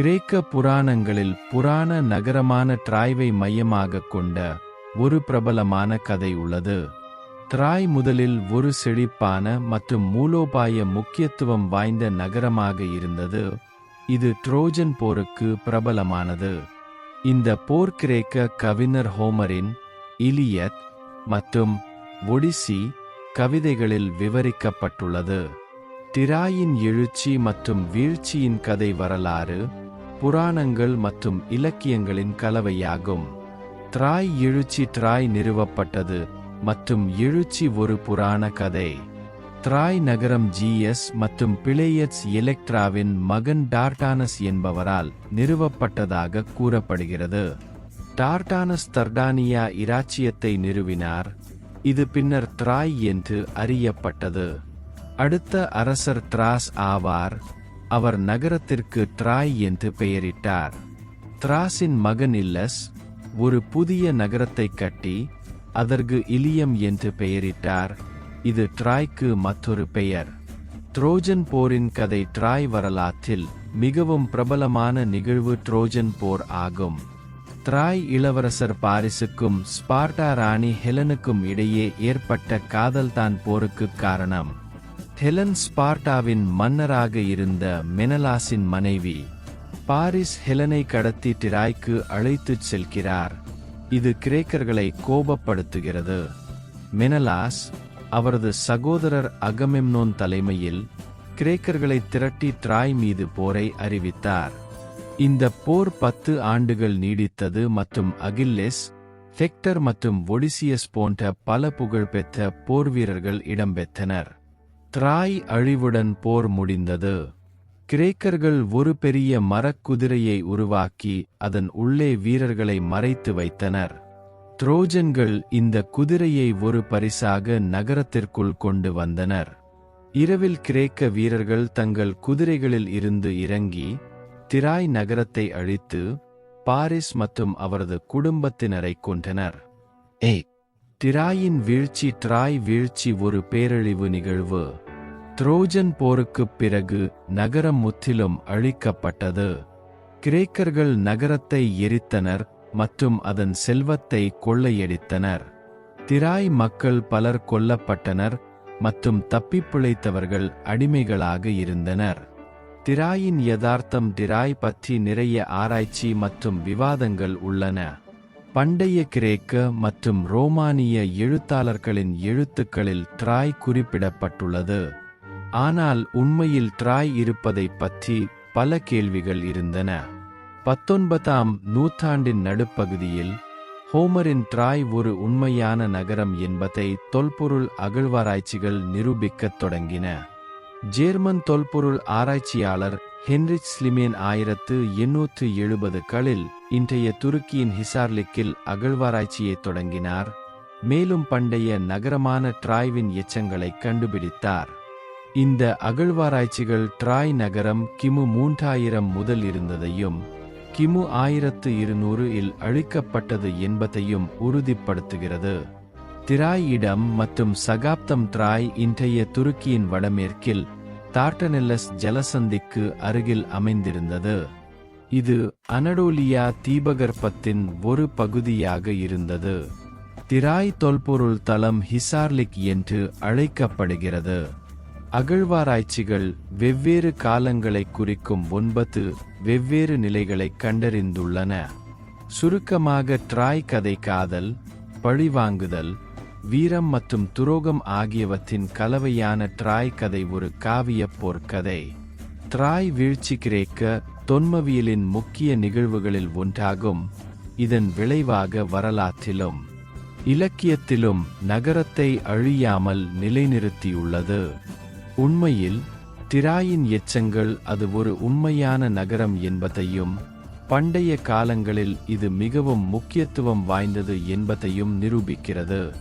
கிரேக்க புராணங்களில் புராண நகரமான டிராய்வை மையமாக கொண்ட ஒரு பிரபலமான கதை உள்ளது. திராய் முதலில் ஒரு செழிப்பான மற்றும் மூலோபாய முக்கியத்துவம் வாய்ந்த நகரமாக இருந்தது. இது ட்ரோஜன் போருக்கு பிரபலமானது. இந்த போர் கிரேக்க கவிஞர் ஹோமரின் இலியத் மற்றும் ஒடிசி கவிதைகளில் விவரிக்கப்பட்டுள்ளது. டிராயின் எழுச்சி மற்றும் வீழ்ச்சியின் கதை வரலாறு புராணங்கள் மற்றும் இலக்கியங்களின் கலவையாகும். ட்ராய் எழுச்சி ட்ராய் நிறுவப்பட்டது மற்றும் எழுச்சி ஒரு புராண கதை. த்ராய் நகரம் ஜிஎஸ் மற்றும் பிளேயட்ஸ் எலெக்ட்ராவின் மகன் டார்டானஸ் என்பவரால் நிறுவப்பட்டதாக கூறப்படுகிறது. டார்டானஸ் தர்டானியா இராச்சியத்தை நிறுவினார். இது பின்னர் திராய் என்று அறியப்பட்டது. அடுத்த அரசர் த்ராஸ் ஆவார். அவர் நகரத்திற்கு ட்ராய் என்று பெயரிட்டார். த்ராஸின் மகன் இல்லஸ் ஒரு புதிய நகரத்தை கட்டி அதற்கு இலியம் என்று பெயரிட்டார். இது ட்ராய்க்கு மற்றொரு பெயர். ட்ரோஜன் போரின் கதை ட்ராய் வரலாற்றில் மிகவும் பிரபலமான நிகழ்வு ட்ரோஜன் போர் ஆகும். த்ராய் இளவரசர் பாரிஸுக்கும் ஸ்பார்டா ராணி ஹெலனுக்கும் இடையே ஏற்பட்ட காதல்தான் போருக்கு காரணம். ஹெலன் ஸ்பார்டாவின் மன்னராக இருந்த மெனலாஸின் மனைவி பாரிஸ் ஹெலனை கடத்தி டிராய்க்கு அழைத்துச் செல்கிறார். இது கிரேக்கர்களை கோபப்படுத்துகிறது. மெனலாஸ் அவரது சகோதரர் அகமெம்னோன் தலைமையில் கிரேக்கர்களை திரட்டி ட்ராய் மீது போரை அறிவித்தார். இந்த போர் பத்து ஆண்டுகள் நீடித்தது மற்றும் அகில்லெஸ் ஃபெக்டர் மற்றும் ஒடிசியஸ் போன்ற பல புகழ்பெற்ற போர் வீரர்கள் இடம்பெற்றனர். த்ராய் அழிவுடன் போர் முடிந்தது. கிரேக்கர்கள் ஒரு பெரிய மரக்குதிரையை உருவாக்கி அதன் உள்ளே வீரர்களை மறைத்து வைத்தனர். த்ரோஜன்கள் இந்த குதிரையை ஒரு பரிசாக நகரத்திற்குள் கொண்டு வந்தனர். இரவில் கிரேக்க வீரர்கள் தங்கள் குதிரைகளில் இருந்து இறங்கி திராய் நகரத்தை அழித்து பாரிஸ் மற்றும் அவரது குடும்பத்தினரை கொன்றனர். ஏ டிராயின் வீழ்ச்சி ட்ராய் வீழ்ச்சி ஒரு பேரழிவு நிகழ்வு. த்ரோஜன் போருக்குப் பிறகு நகரம் முற்றிலும் அழிக்கப்பட்டது. கிரேக்கர்கள் நகரத்தை எரித்தனர் மற்றும் அதன் செல்வத்தை கொள்ளையடித்தனர். திராய் மக்கள் பலர் கொல்லப்பட்டனர் மற்றும் தப்பிப்பிழைத்தவர்கள் அடிமைகளாக இருந்தனர். திராயின் யதார்த்தம் டிராய் பற்றி நிறைய ஆராய்ச்சி மற்றும் விவாதங்கள் உள்ளன. பண்டைய கிரேக்க மற்றும் ரோமானிய எழுத்தாளர்களின் எழுத்துக்களில் ட்ராய் குறிப்பிடப்பட்டுள்ளது. ஆனால் உண்மையில் ட்ராய் இருப்பதைப் பற்றி பல கேள்விகள் இருந்தன. பத்தொன்பதாம் நூற்றாண்டின் நடுப்பகுதியில் ஹோமரின் ட்ராய் ஒரு உண்மையான நகரம் என்பதை தொல்பொருள் அகழ்வாராய்ச்சிகள் நிரூபிக்கத் தொடங்கின. ஜேர்மன் தொல்பொருள் ஆராய்ச்சியாளர் ஹென்ரிச் ஸ்லிமேன் ஆயிரத்து எண்ணூற்று எழுபதுகளில் இன்றைய துருக்கியின் ஹிசார்லிக்கில் அகழ்வாராய்ச்சியை தொடங்கினார். மேலும் பண்டைய நகரமான ட்ராய்வின் எச்சங்களை கண்டுபிடித்தார். இந்த அகழ்வாராய்ச்சிகள் ட்ராய் நகரம் கிமு மூன்றாயிரம் முதல் இருந்ததையும் கிமு ஆயிரத்து இருநூறு இல் அழிக்கப்பட்டது என்பதையும் உறுதிப்படுத்துகிறது. திராய் இடம் மற்றும் சகாப்தம் ட்ராய் இன்றைய துருக்கியின் வடமேற்கில் தார்டனெல்லஸ் ஜலசந்திக்கு அருகில் அமைந்திருந்தது. இது அனடோலியா தீபகற்பத்தின் ஒரு பகுதியாக இருந்தது. திராய் தொல்பொருள் தளம் ஹிசார்லிக் என்று அழைக்கப்படுகிறது. அகழ்வாராய்ச்சிகள் வெவ்வேறு காலங்களை குறிக்கும் ஒன்பது வெவ்வேறு நிலைகளை கண்டறிந்துள்ளன. சுருக்கமாக ட்ராய் கதை காதல் பழிவாங்குதல் வீரம் மற்றும் துரோகம் ஆகியவற்றின் கலவையான ட்ராய் கதை ஒரு காவிய போர்க்கதை. ட்ராய் வீழ்ச்சி கிரேக்க தொன்மவியலின் முக்கிய நிகழ்வுகளில் ஒன்றாகும் இதன் விளைவாக வரலாற்றிலும் இலக்கியத்திலும் நகரத்தை அழியாமல் நிலைநிறுத்தியுள்ளது. உண்மையில் திராயின் எச்சங்கள் அது ஒரு உண்மையான நகரம் என்பதையும் பண்டைய காலங்களில் இது மிகவும் முக்கியத்துவம் வாய்ந்தது என்பதையும் நிரூபிக்கிறது.